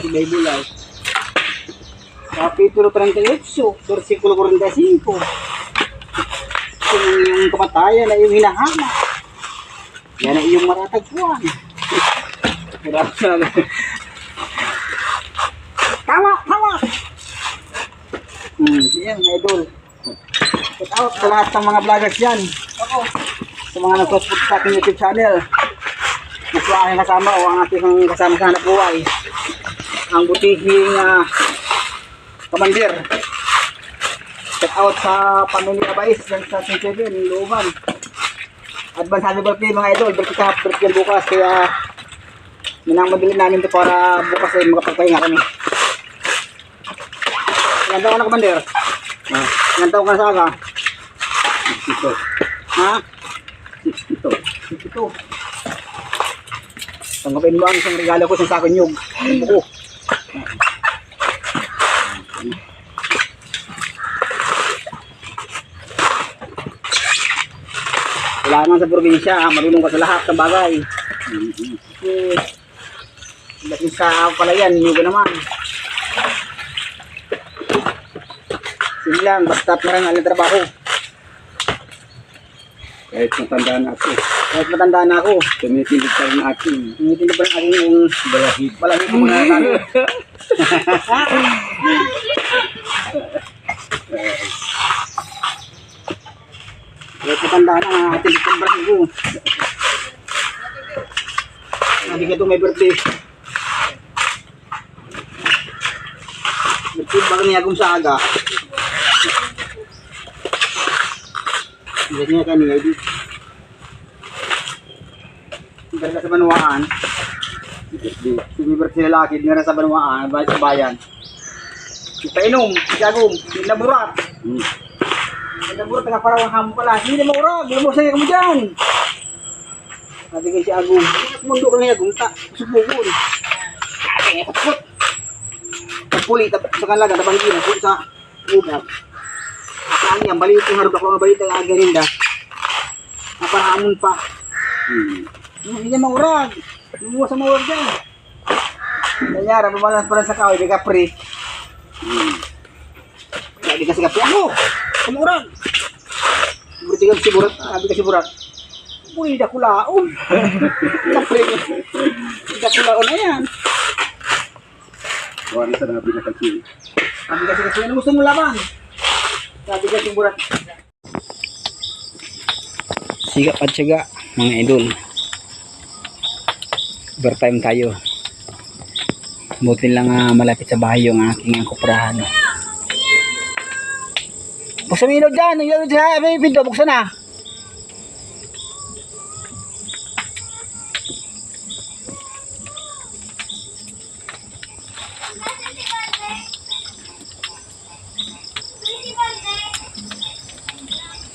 si Bible ay. Kapitulo 38, versikulo 45. Yung, yung kamatayan ay yung hinahama. Yan ay iyong maratagpuan. Grabe na. Tama, tama! Hmm, yan, idol. Shout out sa lahat ng mga vloggers dyan. Ako. Sa mga nag-subscribe sa aking YouTube channel. Mas aking kasama o ang ating kasama sa hanap buhay. Ang butihing uh, kamandir. Shout out sa pamilya Abais dyan sa St. Kevin, Luban. Advance happy birthday mga idol. Birthday ka, birthday bukas. Kaya minamabili namin ito para bukas ay makapagpahinga kami. Ilan taon ka na kamandir? Ah, Ilan taon ka na sa aga? ito. Ha? Ito. Ito. Tanggapin mo ang isang regalo ko sa sakong nyug. Ang buko. Kailangan sa probinsya, marunong ka sa lahat ng bagay. Mhm. Kasi, dating sa palayan, nyug naman. Sige lang, basta parang alang trabaho. Kahit matanda na ako, Kahit matanda na ako, tumitindig pa rin aking Tinitin pa rin aking yung balahid. balangin ko muna tayo. Kahit matanda na, mga ating bitang braso ko. Sabi ka may birthday. Ba niya kung sa aga? Hindi niya kaniya, di. Hindi sa banuaan. Sumibert sila laki, dinara sa banuaan, bayad sa bayan. Painom, jagong, naburat. Hmm. Naburat, nga parang hamo pala. Hindi na maurag, hindi mo sa'yo mo dyan. Sabi kay si Agong, mundo ka na Agong, ta, subukon. Ay, kapot. Pagpuli, tap- sa kalaga, tabanggi na, sa ugat. Saan yan, balik yung harap ako, nga balik ang aga rinda. Napahamon pa. Hmm. Hindi niya maurag. Lumuwas sa maurag dyan. Kanyara, bumalas pa lang sa kaway, di ka pre. Hmm. Kaya di kasi kape ako. Kumurag. Buti ka si Burat. Sabi ka si Burat. Uy, dakulaon. Kapre. Dakulaon na yan. Wala sa nabi na kasi. Sabi kasi kasi ano gusto mo laban? Sabi ka si Burat. Sigap at syaga, mga idol. Overtime tayo. Buti lang ah, malapit sa bahay yung aking uh, kuprahan. Buksan mo ilaw dyan. Ilaw dyan. May pinto. Buksan na.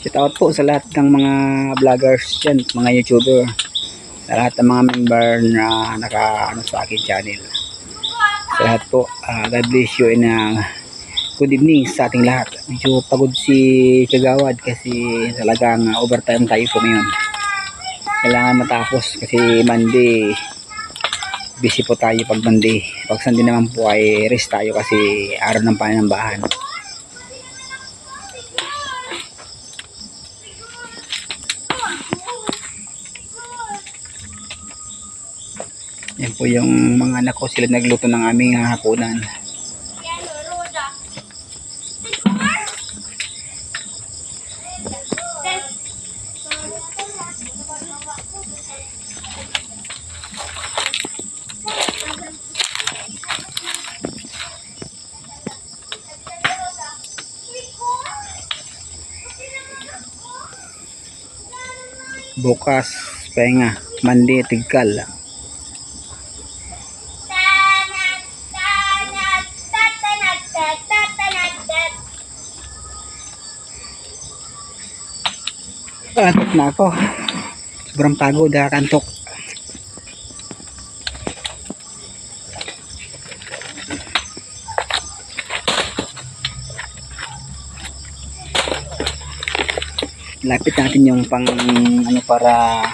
Shout out po sa lahat ng mga vloggers dyan, mga YouTuber. Sa lahat ng mga member na naka ano, sa akin channel. Sa lahat po, ah, God bless you and ah, good evening sa ating lahat. Medyo pagod si Kagawad kasi talagang ah, overtime tayo po ngayon. Kailangan matapos kasi Monday busy po tayo pag Monday. Pag Sunday naman po ay rest tayo kasi araw ng panambahan. Yan po yung mga anak ko sila nagluto ng aming hapunan. Bukas, pahinga, Monday, tigkal. Antok na ako. Sobrang pagod, nakakantok. Lapit natin yung pang ano para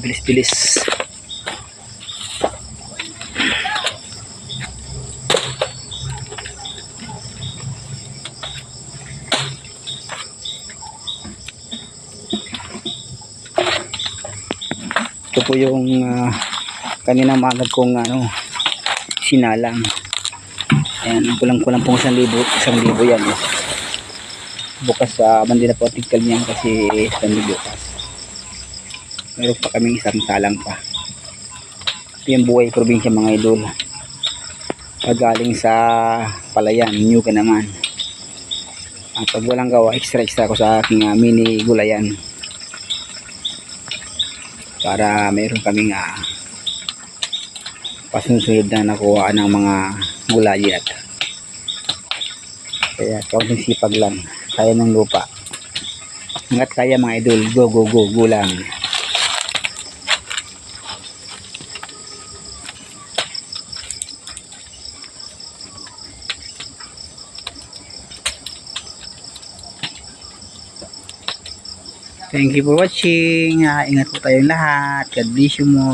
bilis-bilis. Po yung uh, kanina magag kong ano, sinalang. Ayan, kulang-kulang po isang libo, isang libo yan. Eh. Bukas sa uh, Mandila po tigkal niyan kasi isang libo bukas. Meron pa kaming isang salang pa. Ito yung buhay probinsya mga idol. Pagaling sa palayan, new ka naman. Ah, pag walang gawa, extra-extra ko sa aking ah, mini gulayan. Para meron kaming uh, pasunod na nakuha ng mga gulayan. Kaya kaunting sipag lang. Kaya ng lupa. Hanggat kaya mga idol, go go go, go lang. Thank you for watching. Ah, ingat po tayong lahat. God bless you mo.